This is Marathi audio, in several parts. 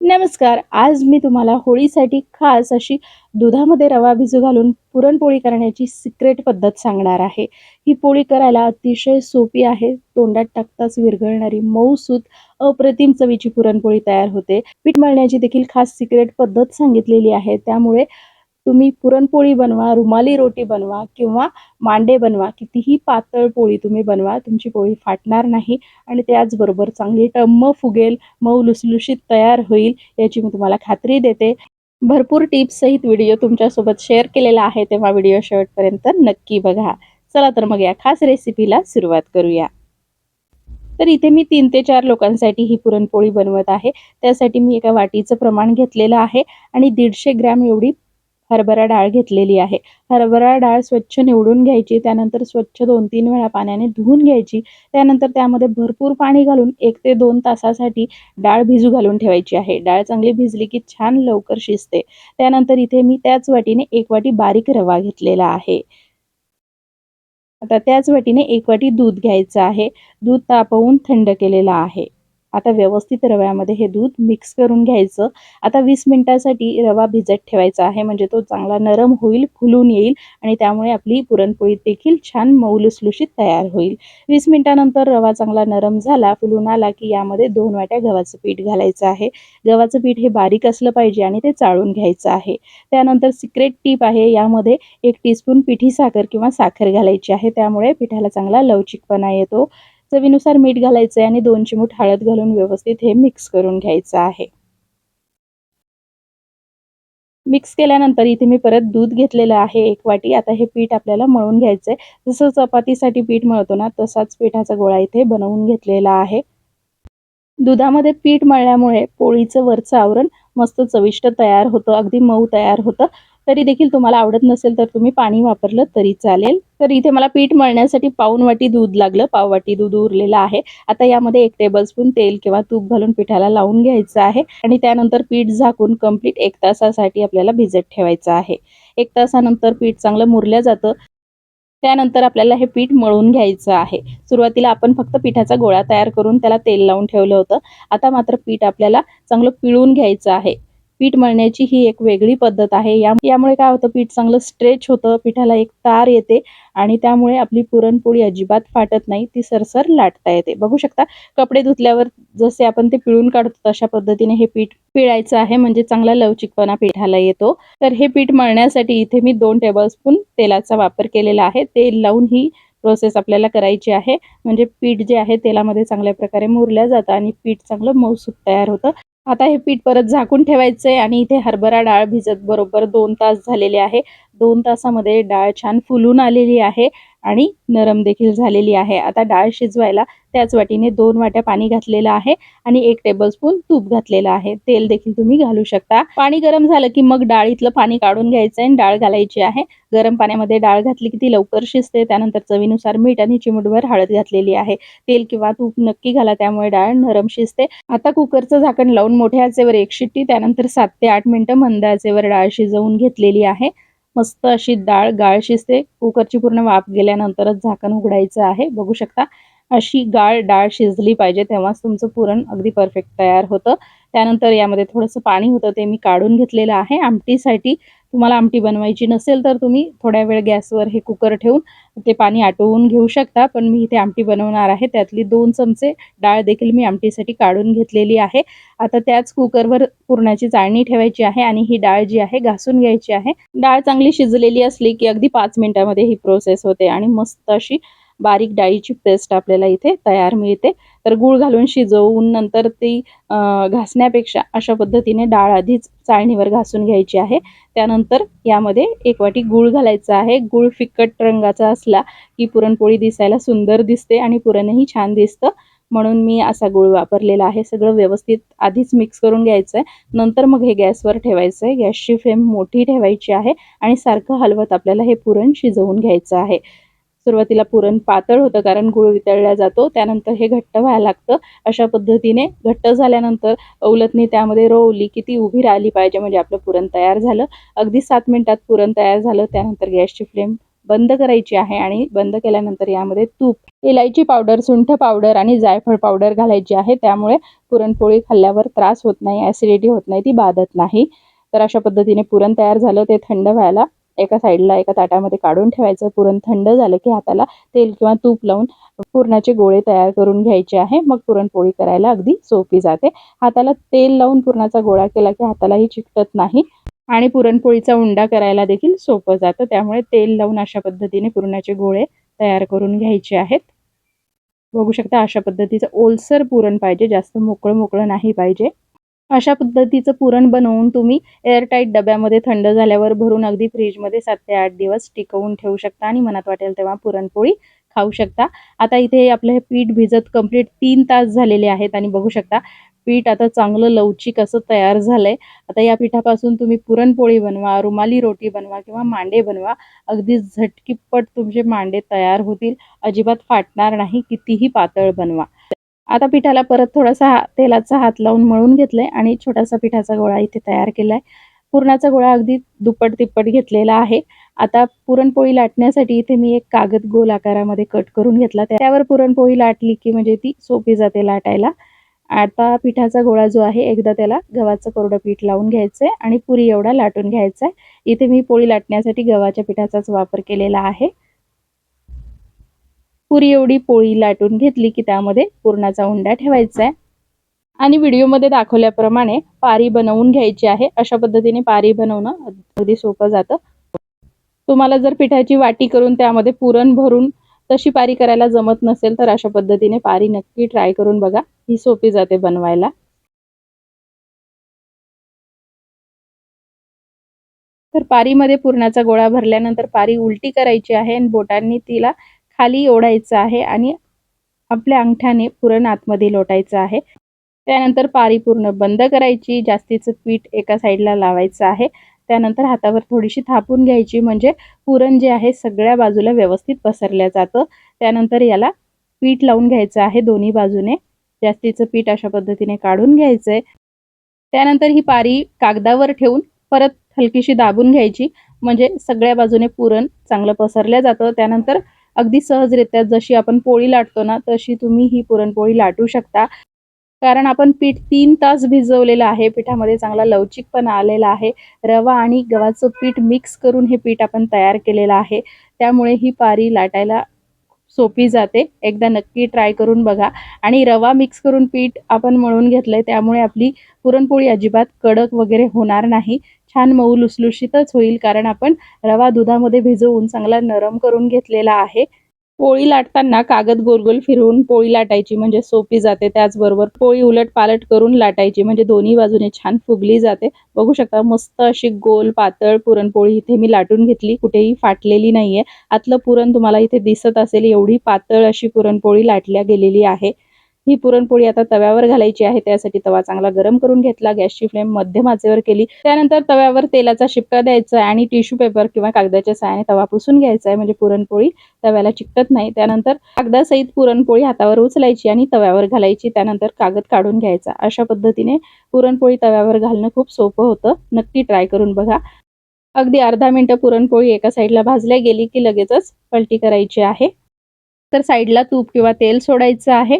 नमस्कार आज मी तुम्हाला होळीसाठी खास अशी दुधामध्ये रवा भिजू घालून पुरणपोळी करण्याची सिक्रेट पद्धत सांगणार आहे. ही पोळी करायला अतिशय सोपी आहे. तोंडात टाकताच विरघळणारी मऊसूत अप्रतिम चवीची पुरणपोळी तयार होते. पीठ मळण्याची देखील खास सिक्रेट पद्धत सांगितलेली आहे. त्यामुळे तुम्ही पुरणपोळी बनवा रुमाली रोटी बनवा किंवा मांडे बनवा कितीही पातळ पोळी तुम्ही बनवा तुमची पोळी फाटणार नाही आणि त्याचबरोबर चांगली टम्म फुगेल मऊ लुसलुशीत तयार होईल याची मी तुम्हाला खात्री देते. भरपूर टिप्ससहित व्हिडिओ तुमच्यासोबत शेअर केलेला आहे तेव्हा व्हिडिओ शेवटपर्यंत नक्की बघा. चला तर मग या खास रेसिपीला सुरुवात करूया. तर इथे मी तीन ते चार लोकांसाठी ही पुरणपोळी बनवत आहे. त्यासाठी मी एका वाटीचं प्रमाण घेतलेलं आहे आणि दीडशे ग्रॅम एवढी हरभरा डाळ घेतलेली आहे. हरभरा डाळ स्वच्छ निवडून घ्यायची त्यानंतर स्वच्छ दोन तीन वेळा पाण्याने धुवून घ्यायची त्यानंतर त्यामध्ये भरपूर पाणी घालून एक ते दोन तासासाठी डाळ भिजू घालून ठेवायची आहे. डाळ चांगली भिजली की छान लवकर शिजते. त्यानंतर इथे मी त्याच वाटीने एक वाटी बारीक रवा घेतलेला आहे. आता त्याच वाटीने एक वाटी दूध घ्यायचं आहे. दूध तापवून थंड केलेलं आहे. आता व्यवस्थित रव्यामध्ये हे दूध मिक्स करून घ्यायचं. आता वीस मिनिटासाठी रवा भिजत ठेवायचा आहे. म्हणजे तो चांगला नरम होईल फुलून येईल आणि त्यामुळे आपली पुरणपोळी देखील छान मऊ लुसलुशीत तयार होईल. वीस मिनिटानंतर रवा चांगला नरम झाला फुलून आला की यामध्ये दोन वाट्या गव्हाचं पीठ घालायचं आहे. गव्हाचं पीठ हे बारीक असलं पाहिजे आणि ते चाळून घ्यायचं आहे. त्यानंतर सिक्रेट टीप आहे यामध्ये एक टीस्पून पिठी साखर किंवा साखर घालायची आहे. त्यामुळे पिठाला चांगला लवचिकपणा येतो. चवीनुसार मीठ घालायचं आहे आणि दोन चिमूट हळद घालून व्यवस्थित हे मिक्स करून घ्यायचं आहे. मिक्स केल्यानंतर इथे मी परत दूध घेतलेलं आहे एक वाटी. आता हे पीठ आपल्याला मळून घ्यायचं आहे जसं चपातीसाठी पीठ मळतो ना तसाच पिठाचा गोळा इथे बनवून घेतलेला आहे. दुधामध्ये पीठ मळल्यामुळे पोळीचं वरचं आवरण मस्त चविष्ट तयार होतं. अगदी मऊ तयार होतं. तरी देखील तुम्हाला आवडत नसेल तर तुम्ही पाणी वापरलं तरी चालेल. तर इथे मला पीठ मळण्यासाठी पाऊन वाटी दूध लागलं. पाव वाटी दूध उरलेलं आहे. आता यामध्ये एक टेबलस्पून तेल किंवा तूप घालून पिठाला लावून घ्यायचं आहे आणि त्यानंतर पीठ झाकून कंप्लीट एक तासासाठी आपल्याला भिजत ठेवायचं आहे. एक तासानंतर पीठ चांगलं मुरलं जातं. त्यानंतर आपल्याला हे पीठ मळून घ्यायचं आहे. सुरुवातीला आपण फक्त पिठाचा गोळा तयार करून त्याला तेल लावून ठेवलं होतं. आता मात्र पीठ आपल्याला चांगलं पिळून घ्यायचं आहे. पीठ मळण्याची ही एक वेगळी पद्धत आहे. या यामुळे काय होतं पीठ चांगलं स्ट्रेच होतं पिठाला एक तार येते आणि त्यामुळे आपली पुरणपोळी अजिबात फाटत नाही ती सरसर लाटता येते. बघू शकता कपडे धुतल्यावर जसे आपण ते पिळून काढतो तशा पद्धतीने हे पीठ पिळायचं आहे म्हणजे चांगला लवचिकपणा पिठाला येतो. तर हे पीठ मळण्यासाठी इथे मी दोन टेबलस्पून तेलाचा वापर केलेला आहे. तेल लावून ही प्रोसेस आपल्याला करायची आहे. म्हणजे पीठ जे आहे तेलामध्ये चांगल्या प्रकारे मुरल्या जातं आणि पीठ चांगलं मौसूद तयार होतं. आता हे पीठ परत झाकून ठेवायचं आहे आणि इथे हरभरा डाळ भिजत बरोबर दोन तास झालेले आहे. दोन तासामध्ये डाळ छान फुलून आलेली आहे. आणि नरम देखील झालेली आहे. आता डाळ शिजवायला त्याच वाटीने दोन वाट्या पाणी घातलेलं आहे आणि एक टेबलस्पून तूप घातलेलं आहे. तेल देखील तुम्ही घालू शकता. पाणी गरम झालं की मग डाळीतलं पाणी काढून घ्यायचं आणि डाळ घालायची आहे. गरम पाण्यामध्ये डाळ घातली की ती लवकर शिजते. त्यानंतर चवीनुसार मीठ आणि चिमुटभर हळद घातलेली आहे. तेल किंवा तूप नक्की घाला त्यामुळे डाळ नरम शिजते. आता कुकरचं झाकण लावून मोठ्या आचेवर एक शिट्टी त्यानंतर सात ते आठ मिनिटं मंद आचेवर डाळ शिजवून घेतलेली आहे. मस्त अशी डाळ गाळ शिजते. कुकरची पूर्ण वाफ गेल्यानंतरच झाकण उघडायचं आहे. बघू शकता. अशी गाळ डाळ शिजली पाहिजे तेव्हाच तुमचं पुरण अगदी परफेक्ट तयार होतं. त्यानंतर यामध्ये थोडंसं पाणी होतं ते मी काढून घेतलेलं आहे. आमटीसाठी तुम्हाला आमटी बनवायची नसेल तर तुम्ही थोड्या वेळ गॅसवर हे कुकर ठेवून ते पाणी आटवून घेऊ शकता. पण मी इथे आमटी बनवणार आहे. त्यातली दोन चमचे डाळ देखील मी आमटीसाठी काढून घेतलेली आहे. आता त्याच कुकरवर पुरणाची चाळणी ठेवायची आहे आणि ही डाळ जी आहे घासून घ्यायची आहे. डाळ चांगली शिजलेली असली की अगदी पाच मिनिटामध्ये ही प्रोसेस होते आणि मस्त अशी बारीक डाळीची पेस्ट आपल्याला इथे तयार मिळते. तर गूळ घालून शिजवून नंतर ती घासण्यापेक्षा अशा पद्धतीने डाळ आधीच चाळणीवर घासून घ्यायची आहे. त्यानंतर यामध्ये एक वाटी गूळ घालायचा आहे. गूळ फिकट रंगाचा असला की पुरणपोळी दिसायला सुंदर दिसते आणि पुरणही छान दिसतं. म्हणून मी असा गूळ वापरलेला आहे. सगळं व्यवस्थित आधीच मिक्स करून घ्यायचं आहे नंतर मग हे गॅसवर ठेवायचं आहे गॅसची फ्लेम मोठी ठेवायची आहे आणि सारखं हलवत आपल्याला हे पुरण शिजवून घ्यायचं आहे. सुरुवातीला पुरण पातळ होतं कारण गुळ वितळला जातो. त्यानंतर हे घट्ट व्हायला लागतं. अशा पद्धतीने घट्ट झाल्यानंतर अवलतनी त्यामध्ये रोवली की ती उभी राहिली पाहिजे म्हणजे आपलं पुरण तयार झालं. अगदी सात मिनिटात पुरण तयार झालं. त्यानंतर गॅसची फ्लेम बंद करायची आहे आणि बंद केल्यानंतर यामध्ये तूप इलायची पावडर सुंठ पावडर आणि जायफळ पावडर घालायची आहे. त्यामुळे पुरणपोळी खाल्ल्यावर त्रास होत नाही ॲसिडिटी होत नाही ती बाधत नाही. तर अशा पद्धतीने पुरण तयार झालं. ते थंड व्हायला एका साईडला एका ताटामध्ये काढून ठेवायचं. पुरण थंड झालं की हाताला तेल किंवा तूप लावून पुरणाचे गोळे तयार करून घ्यायचे आहे. मग पुरणपोळी करायला अगदी सोपी जाते. हाताला तेल लावून पुरणाचा गोळा केला की हातालाही चिकटत नाही आणि पुरणपोळीचा उंडा करायला देखील सोपं जातं. त्यामुळे तेल लावून अशा पद्धतीने पुरणाचे गोळे तयार करून घ्यायचे आहेत. बघू शकता अशा पद्धतीचं ओलसर पुरण पाहिजे. जास्त मोकळं मोकळं नाही पाहिजे. अशा पद्धतीचं पुरण बनवून तुम्ही एअरटाईट डब्यामध्ये थंड झाल्यावर भरून अगदी फ्रीजमध्ये सात ते आठ दिवस टिकवून ठेवू शकता आणि मनात वाटेल तेव्हा पुरणपोळी खाऊ शकता. आता इथे आपलं हे पीठ भिजत कंप्लीट तीन तास झालेले आहेत आणि बघू शकता पीठ आता चांगलं लवचिक असं तयार झालंय. आता या पिठापासून तुम्ही पुरणपोळी बनवा रुमाली रोटी बनवा किंवा मांडे बनवा. अगदी झटकीपट तुमचे मांडे तयार होतील. अजिबात फाटणार नाही कितीही पातळ बनवा. आता पिठाला परत थोडासा तेलाचा हात लावून मळून घेतलंय आणि छोटासा पिठाचा गोळा इथे तयार केलाय. पुरणाचा गोळा अगदी दुप्पट तिप्पट घेतलेला आहे. आता पुरणपोळी लाटण्यासाठी इथे मी एक कागद गोल आकारामध्ये कट करून घेतला. त्यावर पुरणपोळी लाटली की म्हणजे ती सोपी जाते लाटायला. आता पिठाचा गोळा जो आहे एकदा त्याला गव्हाचं कोरडं पीठ लावून घ्यायचंय आणि पुरी एवढा लाटून घ्यायचा आहे इथे मी पोळी लाटण्यासाठी गव्हाच्या पिठाचाच वापर केलेला आहे. पुरी एवढी पोळी लाटून घेतली की त्यामध्ये पुरणाचा उंडा ठेवायचा आहे. आणि व्हिडिओमध्ये दाखवल्याप्रमाणे पारी बनवून घ्यायची आहे. अशा पद्धतीने पारी बनवणं अगदी सोपं जातं. तुम्हाला जर पिठाची वाटी करून त्यामध्ये पुरण भरून तशी पारी करायला जमत नसेल तर अशा पद्धतीने पारी नक्की ट्राय करून बघा. ही सोपी जाते बनवायला. तर पारीमध्ये पुरणाचा गोळा भरल्यानंतर पारी उलटी करायची आहे आणि बोटांनी तिला खाली ओढायचं आहे आणि आपल्या अंगठ्याने पुरण आतमध्ये लोटायचं आहे. त्यानंतर पारी पूर्ण बंद करायची जास्तीचं पीठ एका साईडला लावायचं आहे. त्यानंतर हातावर थोडीशी थापून घ्यायची म्हणजे पुरण जे आहे सगळ्या बाजूला व्यवस्थित पसरल्या जातं. त्यानंतर याला पीठ लावून घ्यायचं आहे दोन्ही बाजूने. जास्तीचं पीठ अशा पद्धतीने काढून घ्यायचं आहे त्यानंतर ही पारी कागदावर ठेवून परत हलकीशी दाबून घ्यायची म्हणजे सगळ्या बाजूने पुरण चांगलं पसरल्या जातं. त्यानंतर अगदी सहजरित्या जशी आपण पोळी लाटतो ना तशी तुम्ही ही पुरणपोळी लाटू शकता. कारण आपण पीठ तीन तास भिजवलेलं आहे पिठामध्ये चांगला लवचिकपणा आलेला आहे. रवा आणि गव्हाचं पीठ मिक्स करून हे पीठ आपण तयार केलेलं आहे. त्यामुळे ही पारी लाटायला सोपी जाते. एकदा नक्की ट्राय करून बघा. आणि रवा मिक्स करून पीठ आपण मळून घेतलंय त्यामुळे आपली पुरणपोळी अजिबात कडक वगैरे होणार नाही. छान मऊ लुसलुशीतच होईल कारण आपण रवा दुधामध्ये भिजवून चांगला नरम करून घेतलेला आहे. पोळी लाटताना कागद गोलगोल फिरवून पोळी लाटायची म्हणजे सोपी जाते. त्याचबरोबर पोळी उलट पालट करून लाटायची म्हणजे दोन्ही बाजूने छान फुगली जाते. बघू शकता मस्त अशी गोल पातळ पुरणपोळी इथे मी लाटून घेतली कुठेही फाटलेली नाहीये. आतलं पुरण तुम्हाला इथे दिसत असेल एवढी पातळ अशी पुरणपोळी लाटल्या गेलेली आहे. ही पुरणपोळी आता तव्यावर घालायची आहे. त्यासाठी तवा चांगला गरम करून घेतला. गॅसची फ्लेम मध्यम आचेवर केली. त्यानंतर तव्यावर तेलाचा शिपका द्यायचा आहे आणि टिश्यू पेपर किंवा कागदाच्या सहाय्याने तवा पुसून घ्यायचा आहे. म्हणजे पुरणपोळी तव्याला चिकटत नाही. त्यानंतर कागदासहित पुरणपोळी हातावर उचलायची आणि तव्यावर घालायची. त्यानंतर कागद काढून घ्यायचा. अशा पद्धतीने पुरणपोळी तव्यावर घालणं खूप सोपं होतं. नक्की ट्राय करून बघा. अगदी अर्धा मिनटं पुरणपोळी एका साईडला भाजल्या गेली की लगेचच पलटी करायची आहे. तर साईडला तूप किंवा तेल सोडायचं आहे.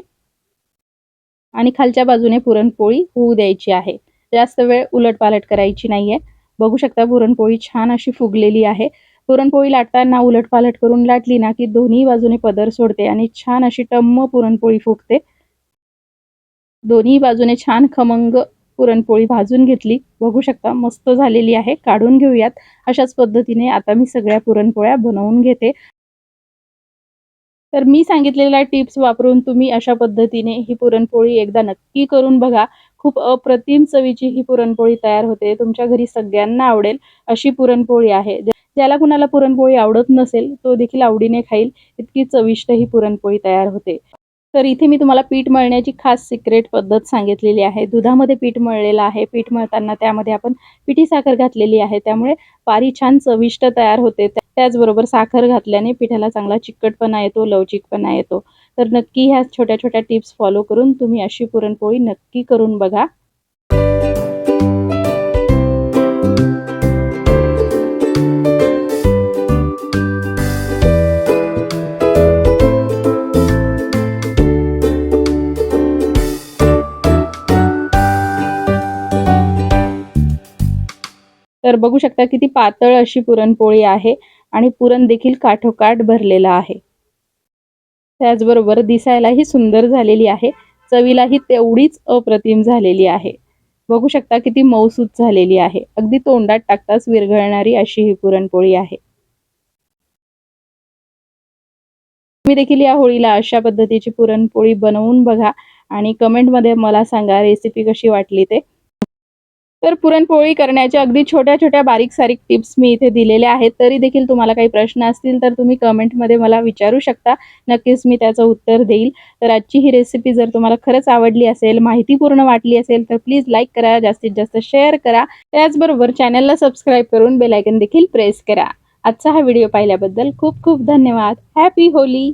आणि खालच्या बाजूने पुरणपोळी होऊ द्यायची आहे. जास्त वेळ उलटपालट करायची नाहीये. बघू शकता पुरणपोळी छान अशी फुगलेली आहे. पुरणपोळी लाटताना उलटपालट करून लाटली ना की दोन्ही बाजूने पदर सोडते आणि छान अशी टम्म पुरणपोळी फुगते. दोन्ही बाजूने छान खमंग पुरणपोळी भाजून घेतली. बघू शकता मस्त झालेली आहे. काढून घेऊयात. अशाच पद्धतीने आता मी सगळ्या पुरणपोळ्या बनवून घेते. तर मी सांगितलेल्या टिप्स वापरून तुम्ही अशा पद्धतीने ही पुरणपोळी एकदा नक्की करून बघा. खूप अप्रतिम चवीची ही पुरणपोळी तयार होते. तुमच्या घरी सगळ्यांना आवडेल अशी पुरणपोळी आहे. ज्याला कुणाला पुरणपोळी आवडत नसेल तो देखील आवडीने खाईल. इतकी चविष्ट ही पुरणपोळी तयार होते. तर इथे मी तुम्हाला पीठ मळण्याची खास सिक्रेट पद्धत सांगितलेली आहे. दुधामध्ये पीठ मळलेलं आहे. पीठ मळताना त्यामध्ये आपण पिठी साखर घातलेली आहे. त्यामुळे पारी छान चविष्ट तयार होते. त्याचबरोबर साखर घातल्याने पिठाला चांगला चिकटपणा येतो लवचिकपणा येतो. तर नक्की ह्या छोट्या छोट्या टिप्स फॉलो करून तुम्ही अशी पुरणपोळी नक्की करून बघा. तर बघू शकता किती पातळ अशी पुरणपोळी आहे आणि पुरण देखील काठोकाठ भरलेलं आहे. त्याचबरोबर दिसायलाही सुंदर झालेली आहे. चवीलाही तेवढीच अप्रतिम झालेली आहे. बघू शकता किती मऊसूत झालेली आहे. अगदी तोंडात टाकताच विरघळणारी अशी ही पुरणपोळी आहे. तुम्ही देखील या होळीला अशा पद्धतीची पुरणपोळी बनवून बघा आणि कमेंटमध्ये मला सांगा रेसिपी कशी वाटली ते. तर पुरणपोळी करण्याच्या अगदी छोट्या छोट्या बारीक सारीक टिप्स मी इथे दिलेल्या आहेत. तरी देखील तुम्हाला काही प्रश्न असतील तर तुम्ही कमेंटमध्ये मला विचारू शकता. नक्कीच मी त्याचं उत्तर देईल. तर आजची ही रेसिपी जर तुम्हाला खरंच आवडली असेल माहितीपूर्ण वाटली असेल तर प्लीज लाईक करा जास्तीत जास्त शेअर करा. त्याचबरोबर चॅनलला सबस्क्राईब करून बेलायकन देखील प्रेस करा. आजचा हा व्हिडिओ पाहिल्याबद्दल खूप खूप धन्यवाद. Happy Holy